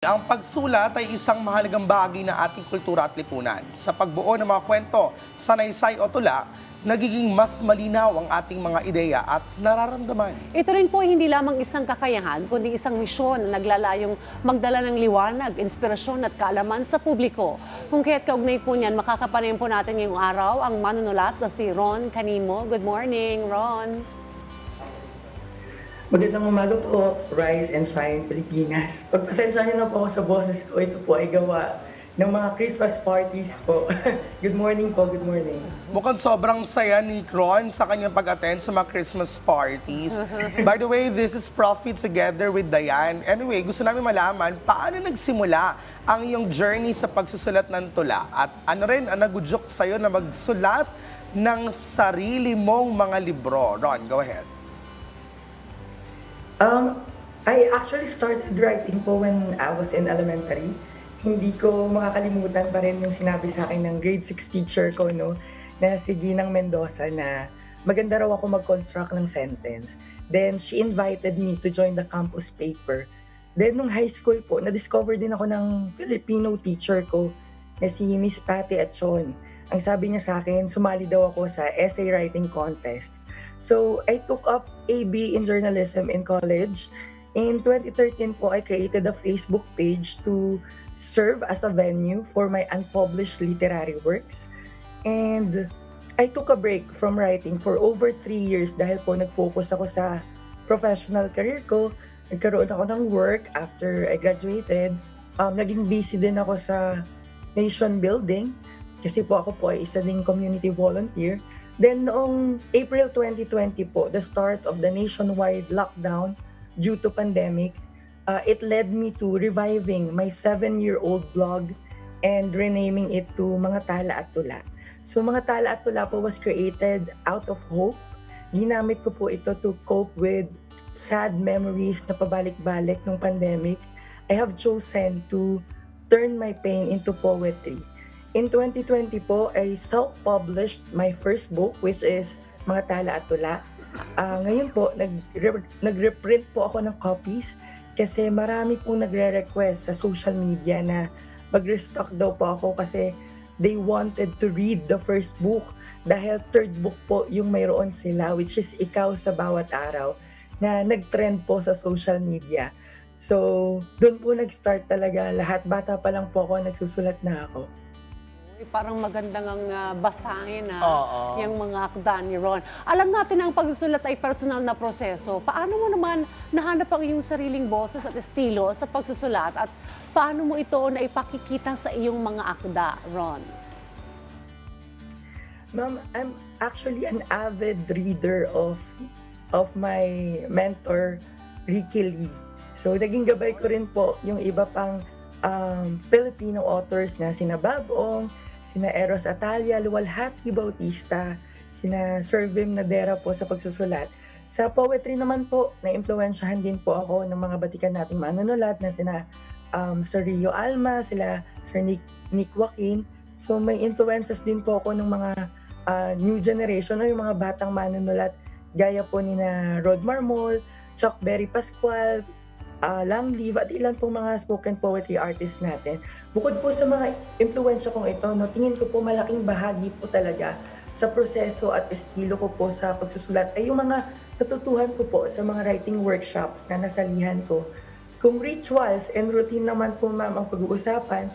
Ang pagsulat ay isang mahalagang bahagi ng ating kultura at lipunan. Sa pagbuo ng mga kwento, sanaysay o tula, nagiging mas malinaw ang ating mga ideya at nararamdaman. Ito rin po hindi lamang isang kakayahan, kundi isang misyon na naglalayong magdala ng liwanag, inspirasyon at kaalaman sa publiko. Kung kaya't kaugnay po niyan, makakapanin po natin ngayong araw ang manunulat na si Ron Canimo. Good morning, Ron. Magandang umaga po, Rise and Shine Pilipinas. Pagpasensya niyo na po ako sa boses ko, ito po ay gawa ng mga Christmas parties po. good morning po, good morning. Mukhang sobrang saya ni Ron sa kanyang pag-attend sa mga Christmas parties. By the way, this is Profit together with Diane. Anyway, gusto namin malaman paano nagsimula ang iyong journey sa pagsusulat ng tula at ano rin ang nagudyok sa'yo na magsulat ng sarili mong mga libro. Ron, go ahead. Um, I actually started writing po when I was in elementary. Hindi ko makakalimutan pa rin yung sinabi sa akin ng grade 6 teacher ko, no, na si Ginang Mendoza na maganda raw ako mag-construct ng sentence. Then, she invited me to join the campus paper. Then, nung high school po, na-discover din ako ng Filipino teacher ko na si Miss Patty Achon. Ang sabi niya sa akin, sumali daw ako sa essay writing contests. So, I took up AB in journalism in college. In 2013 po, I created a Facebook page to serve as a venue for my unpublished literary works. And I took a break from writing for over three years dahil po nag-focus ako sa professional career ko. Nagkaroon ako ng work after I graduated. Um, naging busy din ako sa nation building kasi po ako po ay isa ding community volunteer. Then noong April 2020 po, the start of the nationwide lockdown due to pandemic, uh, it led me to reviving my seven-year-old blog and renaming it to Mga Tala at Tula. So Mga Tala at Tula po was created out of hope. Ginamit ko po ito to cope with sad memories na pabalik-balik ng pandemic. I have chosen to turn my pain into poetry. In 2020 po, I self-published my first book which is Mga Tala at Tula. Ah, ngayon po, nag nagre-print po ako ng copies kasi marami pong nagre-request sa social media na mag-restock daw po ako kasi they wanted to read the first book dahil third book po yung mayroon sila which is Ikaw sa Bawat Araw na nag-trend po sa social media. So, doon po nag-start talaga lahat. Bata pa lang po ako, nagsusulat na ako. Parang magandang ang ah, basahin na Oo. yung mga akda ni Ron. Alam natin ang pagsusulat ay personal na proseso. Paano mo naman nahanap ang iyong sariling boses at estilo sa pagsusulat at paano mo ito na ipakikita sa iyong mga akda, Ron? Ma'am, I'm actually an avid reader of of my mentor, Ricky Lee. So, naging gabay ko rin po yung iba pang um, Filipino authors na sina Babong, sina Eros Atalia, Luwalhati Bautista, sina Sir Vim Nadera po sa pagsusulat. Sa poetry naman po, na-impluensyahan din po ako ng mga batikan nating manunulat na sina um, Sir Rio Alma, sila Sir Nick, Nick Joaquin. So may influences din po ako ng mga uh, new generation o yung mga batang manunulat gaya po ni na Rod Marmol, Chuck Berry Pascual, uh, Lang Live at ilan pong mga spoken poetry artists natin. Bukod po sa mga impluensya kong ito, no, tingin ko po malaking bahagi po talaga sa proseso at estilo ko po sa pagsusulat ay yung mga natutuhan ko po sa mga writing workshops na nasalihan ko. Kung rituals and routine naman po ma'am ang pag-uusapan,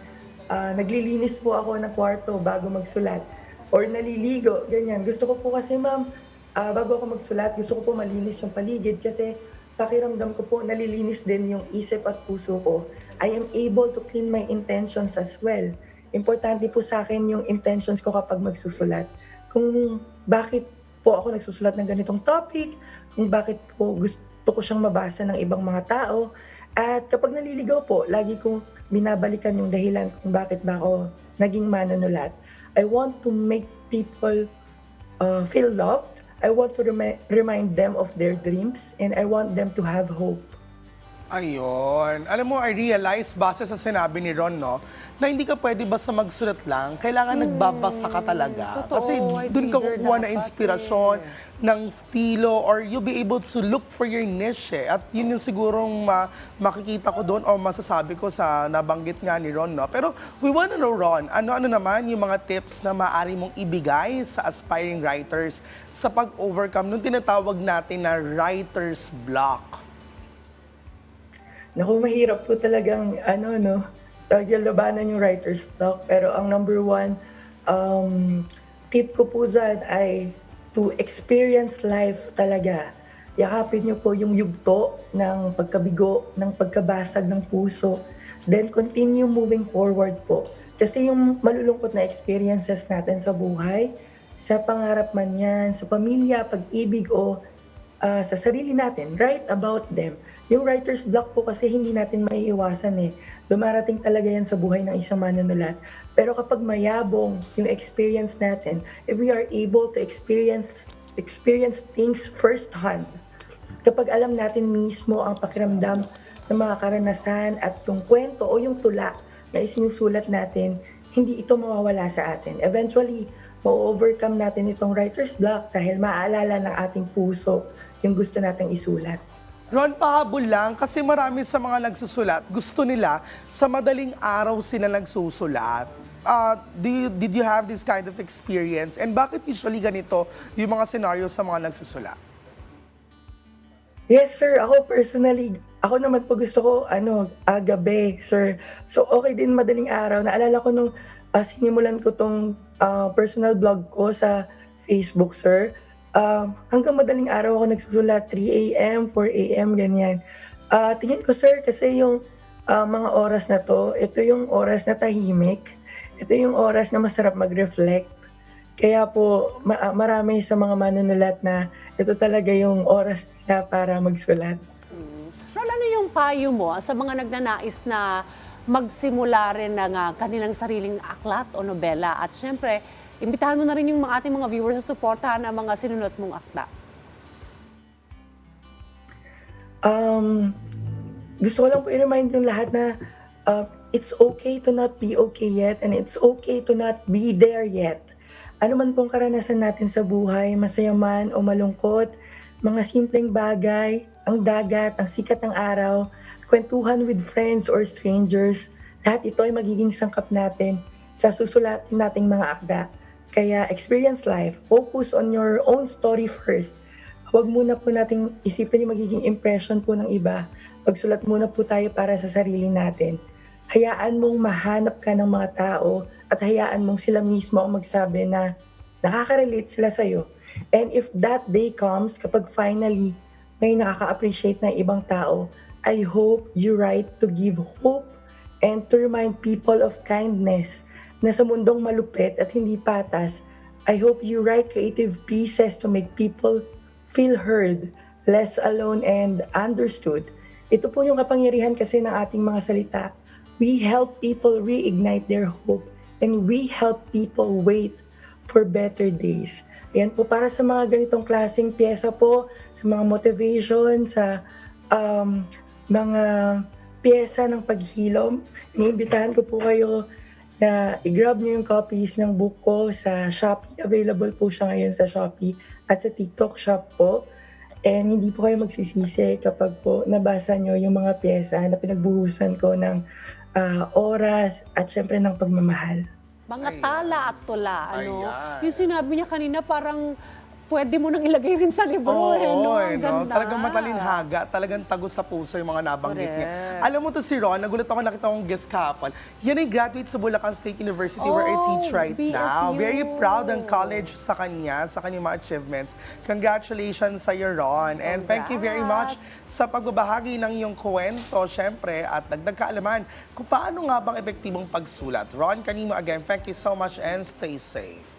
ah, naglilinis po ako ng kwarto bago magsulat or naliligo, ganyan. Gusto ko po kasi ma'am, ah, bago ako magsulat, gusto ko po malinis yung paligid kasi pakiramdam ko po nalilinis din yung isip at puso ko. I am able to clean my intentions as well. Importante po sa akin yung intentions ko kapag magsusulat. Kung bakit po ako nagsusulat ng ganitong topic, kung bakit po gusto ko siyang mabasa ng ibang mga tao. At kapag naliligaw po, lagi kong binabalikan yung dahilan kung bakit ba ako naging manunulat. I want to make people uh, feel loved. I want to remi- remind them of their dreams and I want them to have hope. Ayun. Alam mo, I realize, base sa sinabi ni Ron, no, na hindi ka pwede basta magsulat lang. Kailangan nagbabasa ka talaga. Totoo, Kasi white dun ka kukuha ng dapat inspirasyon, ng stilo, or you'll be able to look for your niche. eh. At yun yung sigurong ma- makikita ko doon o masasabi ko sa nabanggit nga ni Ron. No? Pero we wanna know, Ron, ano-ano naman yung mga tips na maaari mong ibigay sa aspiring writers sa pag-overcome nung tinatawag natin na writer's block? Naku, mahirap po talagang, ano, no, talagang labanan yung writer's block. Pero ang number one um, tip ko po dyan ay to experience life talaga. Yakapin niyo po yung yugto ng pagkabigo, ng pagkabasag ng puso. Then continue moving forward po. Kasi yung malulungkot na experiences natin sa buhay, sa pangarap man yan, sa pamilya, pag-ibig o ah, sa sarili natin, write about them. Yung writer's block po kasi hindi natin maiiwasan eh. Dumarating talaga yan sa buhay ng isang manunulat. Pero kapag mayabong yung experience natin, if we are able to experience experience things firsthand, kapag alam natin mismo ang pakiramdam ng mga karanasan at yung kwento o yung tula na isinusulat natin, hindi ito mawawala sa atin. Eventually, ma-overcome natin itong writer's block dahil maaalala ng ating puso yung gusto nating isulat. Ron, pahabol lang kasi marami sa mga nagsusulat, gusto nila sa madaling araw sila nagsusulat. Ah, do you- did you have this kind of experience? And bakit usually ganito yung mga scenario sa mga nagsusulat? Yes, sir. Ako personally, ako naman po gusto ko, ano, ah, gabi, sir. So, okay din madaling araw. Naalala ko nung ah, sinimulan ko tong ah, personal blog ko sa Facebook, sir. Ah, hanggang madaling araw ako nagsusulat, 3 a.m., 4 a.m., ganyan. Ah, tingin ko, sir, kasi yung ah, mga oras na to, ito yung oras na tahimik. Ito yung oras na masarap mag-reflect. Kaya po, ma- marami sa mga manunulat na ito talaga yung oras nila para magsulat. Ron, ano yung payo mo sa mga nagnanais na magsimula rin ng ah, kanilang sariling aklat o nobela? At syempre, imbitahan mo na rin yung mga ating mga viewers sa suportahan ng mga sinunod mong akta. Um, gusto ko lang po i-remind yung lahat na uh, it's okay to not be okay yet and it's okay to not be there yet. Ano man pong karanasan natin sa buhay, masaya man o malungkot, mga simpleng bagay, ang dagat, ang sikat ng araw, kwentuhan with friends or strangers, lahat ito ay magiging sangkap natin sa susulatin nating mga akda. Kaya experience life, focus on your own story first. Huwag muna po nating isipin yung magiging impression po ng iba. Pagsulat muna po tayo para sa sarili natin. Hayaan mong mahanap ka ng mga tao at hayaan mong sila mismo ang magsabi na nakaka-relate sila sa'yo. And if that day comes, kapag finally may nakaka-appreciate ng ibang tao, I hope you write to give hope and to remind people of kindness na sa mundong malupit at hindi patas, I hope you write creative pieces to make people feel heard, less alone, and understood. Ito po yung kapangyarihan kasi ng ating mga salita. We help people reignite their hope and we help people wait for better days. Yan po para sa mga ganitong klaseng pyesa po, sa mga motivation, sa um, mga pyesa ng paghilom. Iniimbitahan ko po kayo na i-grab nyo yung copies ng book ko sa Shopee. Available po siya ngayon sa Shopee at sa TikTok shop po. And hindi po kayo magsisisi kapag po nabasa nyo yung mga pyesa na pinagbuhusan ko ng ah, oras at syempre ng pagmamahal. Mga Ayan. tala at tula, ano? Ayan. Yung sinabi niya kanina, parang pwede mo nang ilagay rin sa libro, Oo, eh, no? eh, Ang no? ganda. Talagang matalinhaga, talagang tagos sa puso yung mga nabanggit niya. Alam mo to si Ron, nagulat ako nakita kong guest kahapon. Yan ay graduate sa Bulacan State University where I Oh, teach right now. BSU. Very proud ang college sa kanya, sa kanyang mga achievements. Congratulations sa iyo, Ron. And thank you very much sa pagbabahagi ng iyong kwento, syempre, at dagdag kaalaman kung paano nga bang epektibong pagsulat. Ron, kanimo again, thank you so much and stay safe.